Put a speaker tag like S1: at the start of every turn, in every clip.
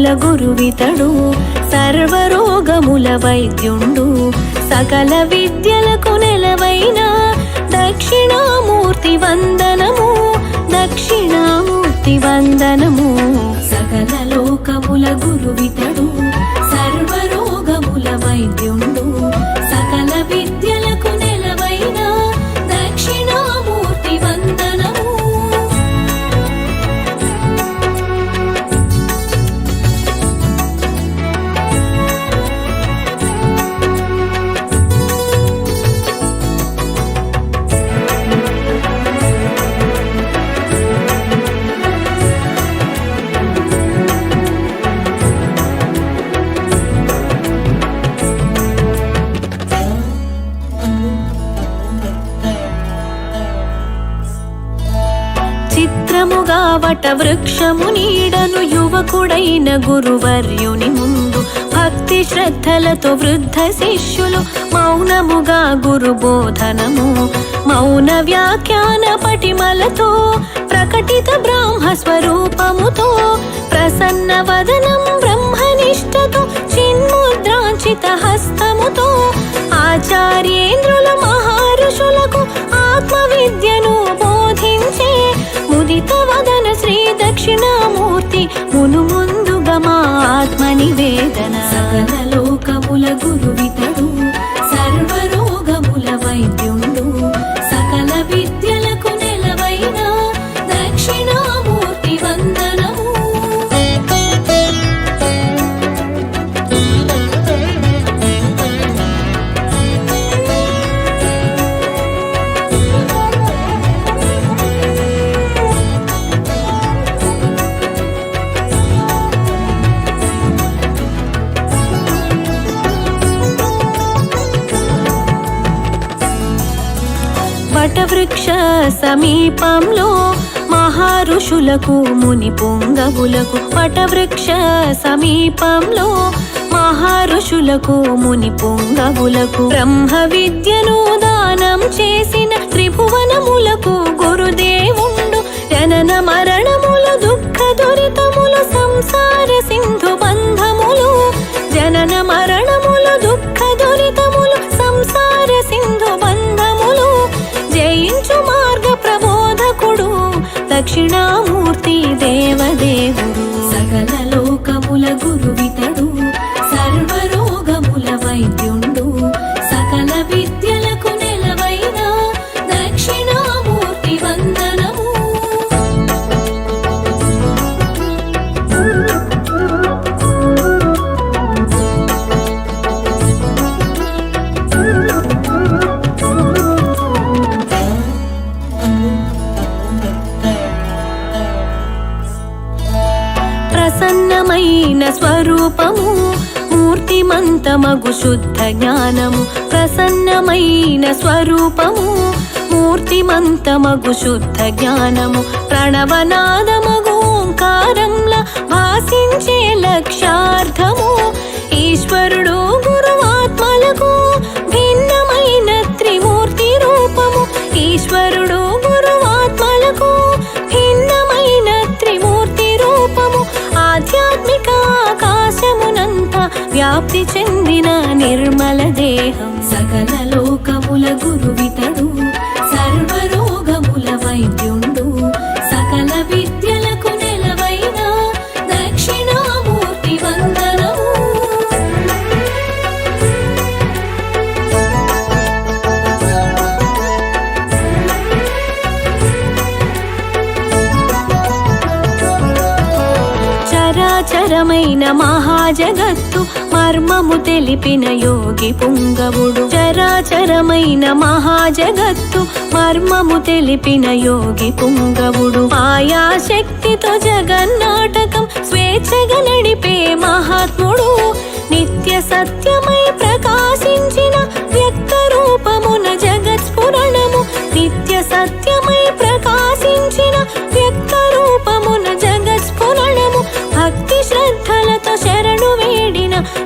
S1: లోకముల గురువితడు సర్వరోగముల వైద్యుండు. సకల విద్యలకు నెలవైన దక్షిణామూర్తి వందనము దక్షిణామూర్తి వందనము. సకల లోకముల గురువితడు సర్వరోగముల వైద్యుండు. సకల విద్య చిత్రముగా వట వృక్షము నీడను యువకుడైన గురువర్యుని ముందు భక్తి శ్రద్ధలతో వృద్ధ శిష్యులు మౌనముగా గురు బోధనము మౌన వ్యాఖ్యాన పటిమలతో ప్రకటిత బ్రాహ్మ స్వరూపముతో ప్రసన్న వదనం బ్రహ్మనిష్టతో చిన్ముద్రాంచిత హస్తముతో ఆచార్యేంద్రుల మహారుషులకు ఆత్మ విద్యను బోధించే ముదిత వదన శ్రీ దక్షిణామూర్తి. మును ముందుగా మా ఆత్మ నివేదన. సకల లోకముల గురువిత సమీపంలో మహారుషులకు ముని పొంగవులకు వటవృక్ష సమీపంలో మహారుషులకు ముని పొంగవులకు బ్రహ్మ విద్యను దానం చేసిన త్రిభువనములకు గురుదేవుండు జనన మరణము విద్యలకు నెలవైన దక్షిణామూర్తి వందనము. ప్రసన్నమైన స్వరూపము మగు శుద్ధ జ్ఞానము ప్రసన్నమైన స్వరూపము. మూర్తిమంతమగు శుద్ధ జ్ఞానము ప్రణవనాదమగు ఓంకారంల భాసించే లక్ష్యార్థము లోకముల చరాచరమైన మహాజగత్తు మర్మము తెలిపిన యోగి పుంగవుడు. చరాచరమైన మహాజగత్తు మర్మము తెలిపిన యోగి పుంగవుడు. ఆయా శక్తితో జగన్నాటకం స్వేచ్ఛగా నడిపే మహాత్ముడు. నిత్య సత్యమై ప్రకాశించిన వ్యక్త రూపమున జగత్స్ఫురణము నిత్య సత్య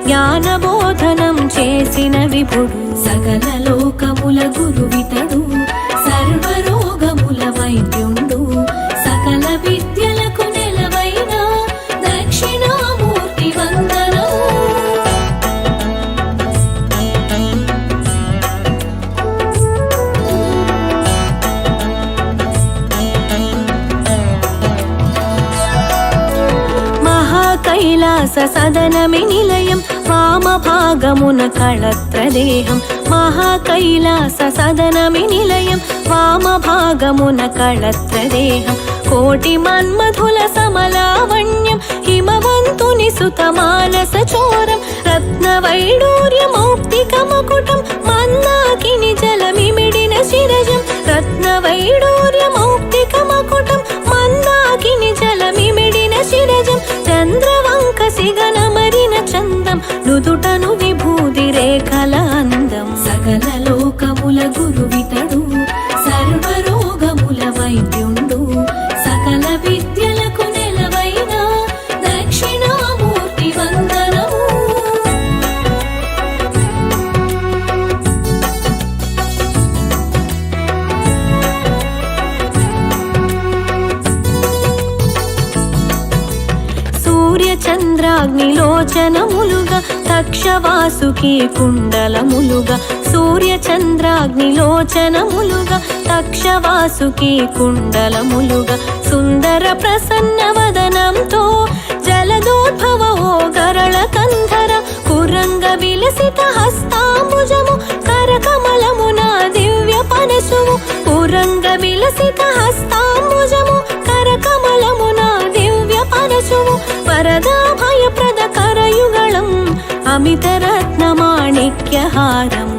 S1: జ్ఞానబోధనం చేసిన విభుడు సకల లోకముల గురు. వామభాగమున కళత్రదేహం మహాకైలాస సదనమి నిలయం. వామ వామభాగమున కళత్రదేహం కోటి మన్మధుల సమలా చంద్రాగ్నిలోచనములుగా తక్షవాసుకి కుండలములుగా సూర్య చంద్రాగ్నిలోచనములుగా తక్షవాసుకి కుండలములుగా సుందర ప్రసన్న వదనంతో జలదోద్భవ ఓ గరళ కంధర కురంగ విలసిత హస్తాంబుజము కరకమలమున దివ్య పనసుము కురంగ విలసిత హస్తాంబుజము కరకమలమున దివ్య పనసువు వరదా భయప్రద కరయుగళం అమిత రత్న మాణిక్యహారము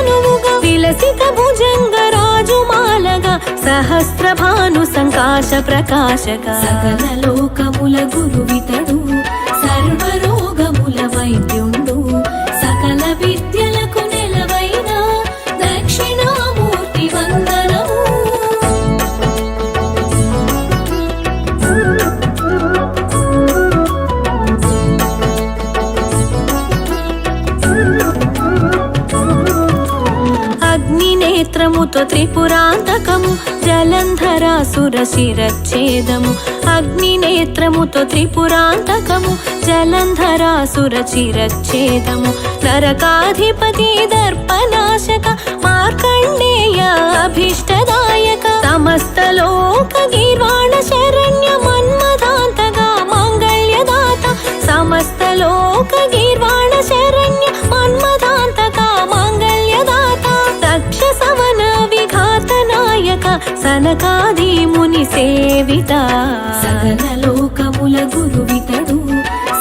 S1: విలసిత భుజంగ రాజుమాలగా సహస్ర భాను సంకాశ ప్రకాశక. సకల లోకముల గురువితడు సర్వరోగముల వైద్యుండు. త్రిపురాంతకము జలంధరాసుర శిరచ్ఛేదము అగ్నినేత్రముతో త్రిపురాంతకము జలంధరాసుర శిరచ్ఛేదము నరకాధిపతి దర్పనాశక మార్కండేయ అభిష్టదాయక సమస్త లోక నిర్వాణ శరణ్య మన్మదాంతగా మాంగళ్యదాత సమస్త లోక నిర్వాణ సనకాది ముని సేవిత. సకల లోకముల గురువితడు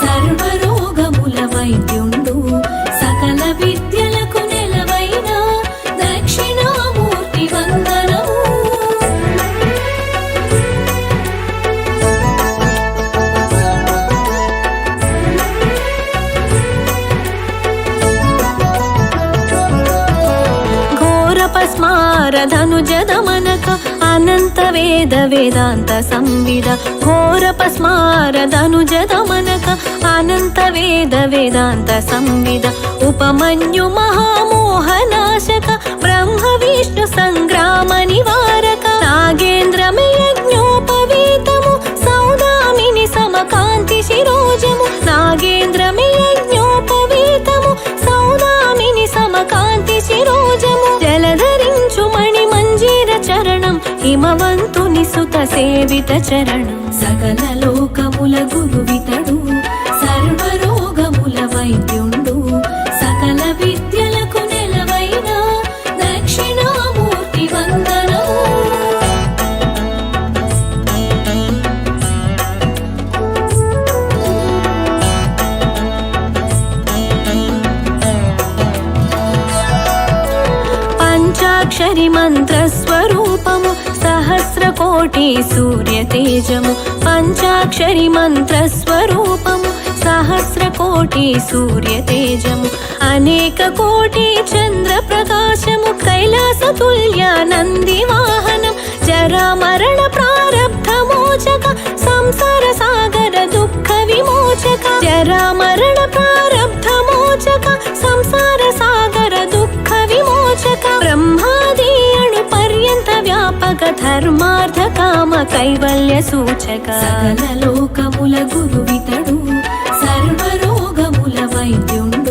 S1: సర్వరోగముల వైద్యుండు. సకల విద్యలకు నెలవైన దక్షిణామూర్తి వందనము. ఘోరపస్మారధనుజదమనక అనంత వేద వేదాంత సంవిద దమనక అనంత వేద వేదాంత సంవిద ఉపమన్యు మహామోహనాశక బ్రహ్మ విష్ణు సంగ్రామ నివారక. మహిమవంతుని సుత సేవిత చరణం. సకల లోకముల గురువితడు సర్వరోగముల వైద్యుండు. సకల విద్యలకు నెలవైన దక్షిణామూర్తి వందనము పంచాక్షరి మంత్రస్వ కోటి సూర్య తేజము పంచాక్షరి మంత్రస్వరూపము సహస్రకోటి సూర్య తేజము అనేక కోటి చంద్ర ప్రకాశము కైలాస తుల్య నంది వాహనం జరా మరణ ప్రారబ్ధ మోచక సంసార వ్యాపక ధర్మార్థ కామ కైవల్య సూచక. సకల లోకముల గురువితడు సర్వరోగముల వైద్యుండు.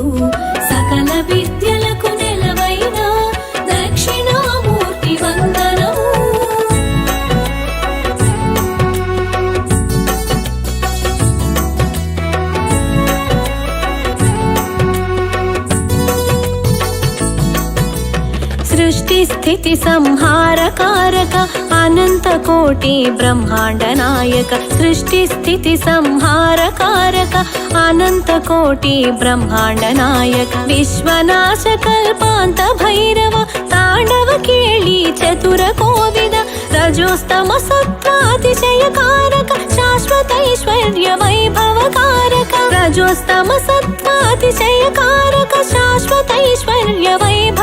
S1: స్థితి సంహారకారక అనంత కోటి బ్రహ్మాండ నాయక సృష్టి స్థితి సంహారకారక అనంత కోటి బ్రహ్మాండ నాయక విశ్వనాశ కల్పాంత భైరవ తాండవ కేళి చతుర కోవిద రజోస్తమ సత్వాతిశయ కారక శాశ్వత ఐశ్వర్య వైభవ కారక రజోస్తమ సత్వాతిశయ కారక శాశ్వత ఐశ్వర్య వైభవ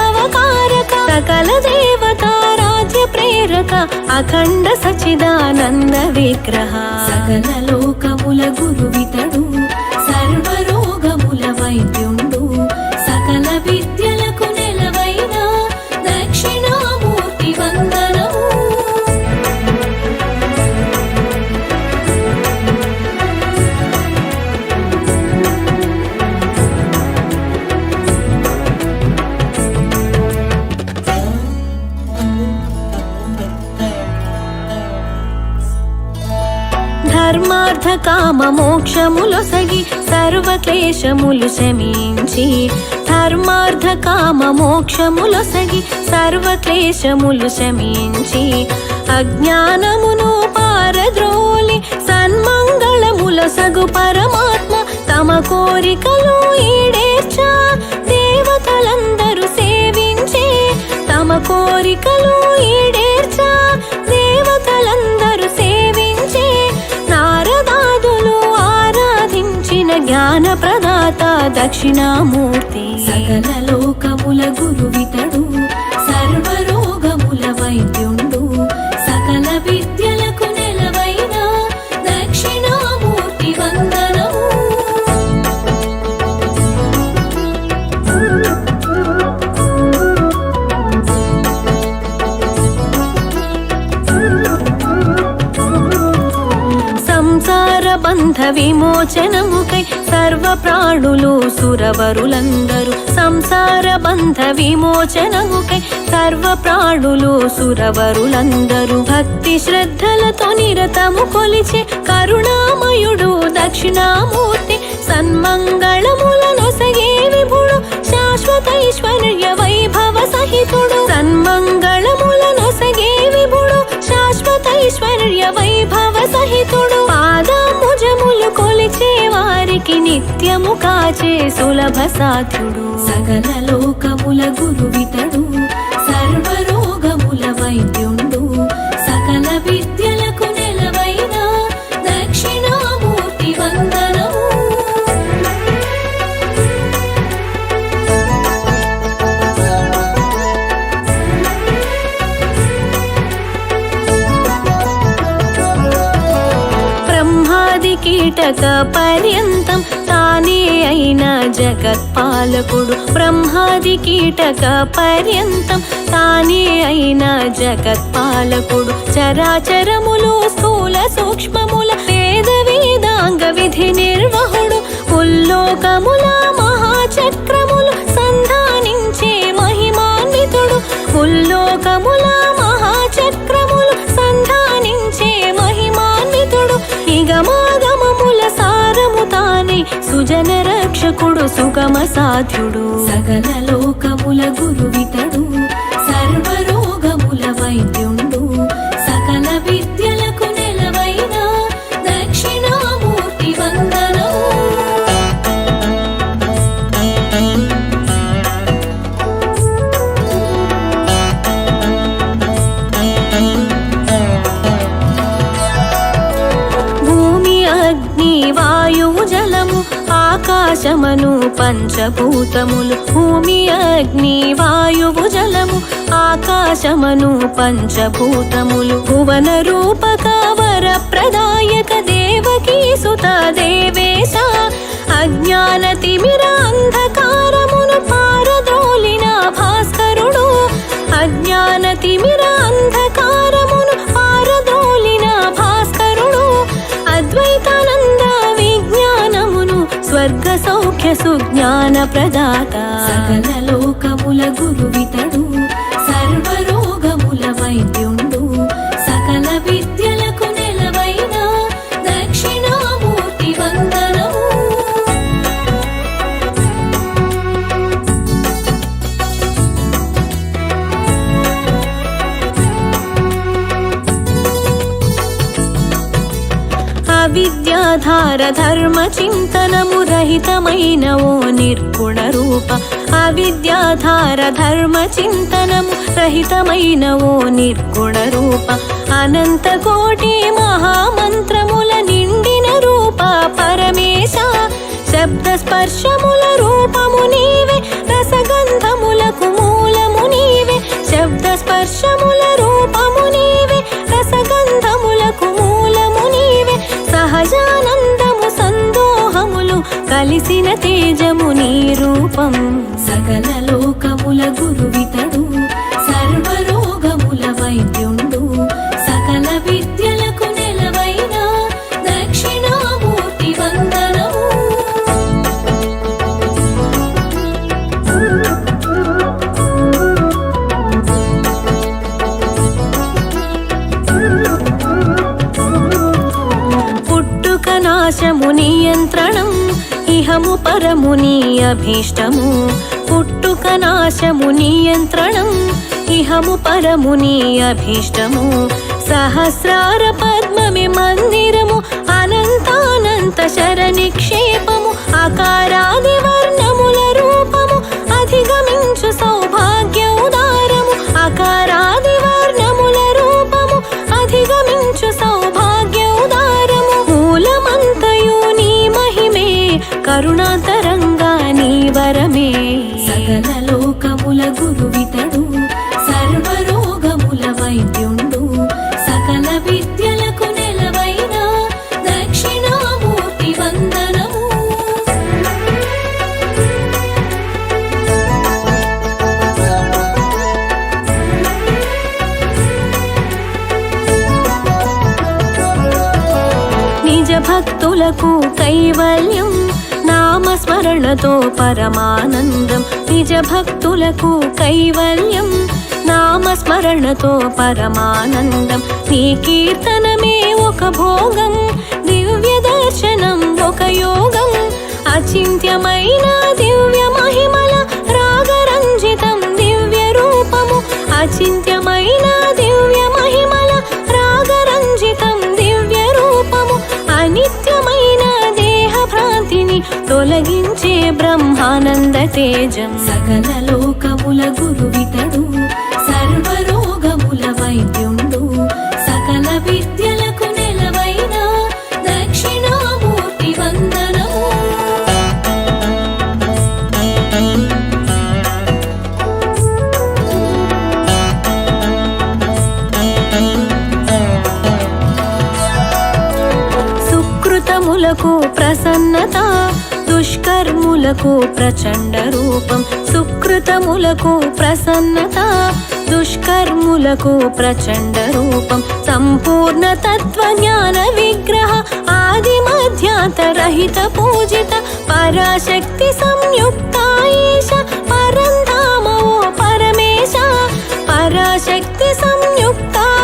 S1: సకల దేవత రాజ్య ప్రేరక అఖండ సచిదానంద విగ్రహ. సకల లోకముల గురువితడు సర్వరోగముల వైద్యు మోక్షములొసగి సర్వక్లేశములు శమించి ధర్మార్థ కామ మోక్షములొసగి సర్వ శమించి అజ్ఞానమును పారద్రోలి సన్మంగళముల సగు పరమాత్మ తమ కోరికలు ఈడేర్చా దేవతలందరూ సేవించే తమ కోరికలు ఈడే దక్షిణామూర్తి. సకల లోకముల గురువితడు సర్వరోగముల వైద్యుడు. బంధ విమోచనముకై సర్వ ప్రాణులు సురవరులందరూ సంసార బంధ విమోచనముకై సర్వ ప్రాణులు సురవరులందరూ భక్తి శ్రద్ధలతో నిరతము కొలిచే కరుణామయుడు దక్షిణామూర్తి సన్మంగళములనొసగే విభుడు శాశ్వత ఐశ్వర్య వైభవ సహితుడు. సన్మంగళములనొసగే విభుడు శాశ్వత ఐశ్వర్య వైభవ నిత్యము కాచే సులభ సాధ్యుడు సకల లోకముల గురువితడు సర్వరోగముల వైద్యుండు. సకల విద్యలకు నెలవైన దక్షిణామూర్తి వందనము. బ్రహ్మాది కీటక పర్యంతం తానే అయిన జగత్పాలకుడు బ్రహ్మాది కీటక పర్యంతం తానే అయిన జగత్పాలకుడు. చరాచరములు స్థూల సూక్ష్మముల వేద వేదాంగ విధి నిర్వహుడు ఉల్లోకముల రక్షకుడు సుగమ సాధ్యుడు. సకల లోకముల గురువితడు. ఆకాశమను పంచభూతములు భూమి అగ్ని వాయువు జలము. ఆకాశమను పంచభూతములు భువన రూపక వర ప్రదాయక దేవకీ సుత దేవేశ. అజ్ఞాన తిమిర అంధకారమును పారద్రోలిన భాస్కరుడు అజ్ఞాన తిమిరా జ్ఞాన ప్రదాత. సకల లోకముల గురువితడు సర్వరోగముల వైద్యుండు. సకల విద్యలకు నెలవైన దక్షిణామూర్తి వందనము. అవిద్యాధార ధర్మ చింతనము రహితమైన ఓ నిర్గుణ రూప అవిద్యాధార ధర్మ చింతనము రహితమైన ఓ నిర్గుణ రూప అనంత కోటి మహామంత్రముల నిండిన రూప పరమేశ శబ్ద స్పర్శముల రూపము నీవే రసగంధములకు మూలము నీవే శబ్ద స్పర్శముల కలిసిన తేజము నీ రూపం సకల లోకముల గురువితడు. ఇహము పరము నీ అభీష్టము. పుట్టుక నాశము నియంత్రణం ఇహము పరముని అభీష్టము. సహస్రార పద్మమి మందిరము. అనంతానంత శర నిక్షేపము అకారాది వర్ణ కరుణాతరంగా నీ వరమే. సకల లోకముల గురువితడు సర్వరోగముల వైద్యుండు. సకల విద్యలకు నెలవైన దక్షిణామూర్తి వందనము. నిజ భక్తులకు కైవల్యం నామస్మరణతో పరమానందం. నిజ భక్తులకు కైవల్యం. నామస్మరణతో పరమానందం. నీ కీర్తనమే ఒక భోగం. దివ్య దర్శనం ఒక యోగం. అచింత్యమైన దివ్య మహిమల రాగరంజితం దివ్య రూపము. అచింత్య బ్రహ్మానంద తేజం. సకల లోకముల గురువితడు సర్వరోగముల వైద్యం దుష్టులకు ప్రచండ రూపం సుకృతములకు ప్రసన్నత దుష్కర్ములకు ప్రచండ రూపం సంపూర్ణ తత్వ జ్ఞాన విగ్రహ ఆది మధ్యాత రహిత పూజిత పరాశక్తి సంయుక్త పరంధామ ఓ పరమేశ పరాశక్తి సంయుక్తాయేష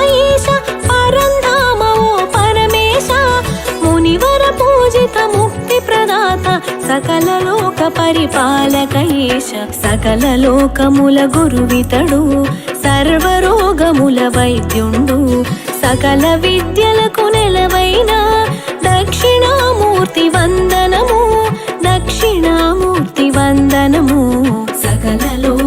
S1: పరిపాలక ఈశ సకల లోకముల గురువితడు సర్వరోగముల వైద్యుండు. సకల విద్యలకు నెలవైన దక్షిణామూర్తి వందనము దక్షిణామూర్తి వందనము. సకల లోక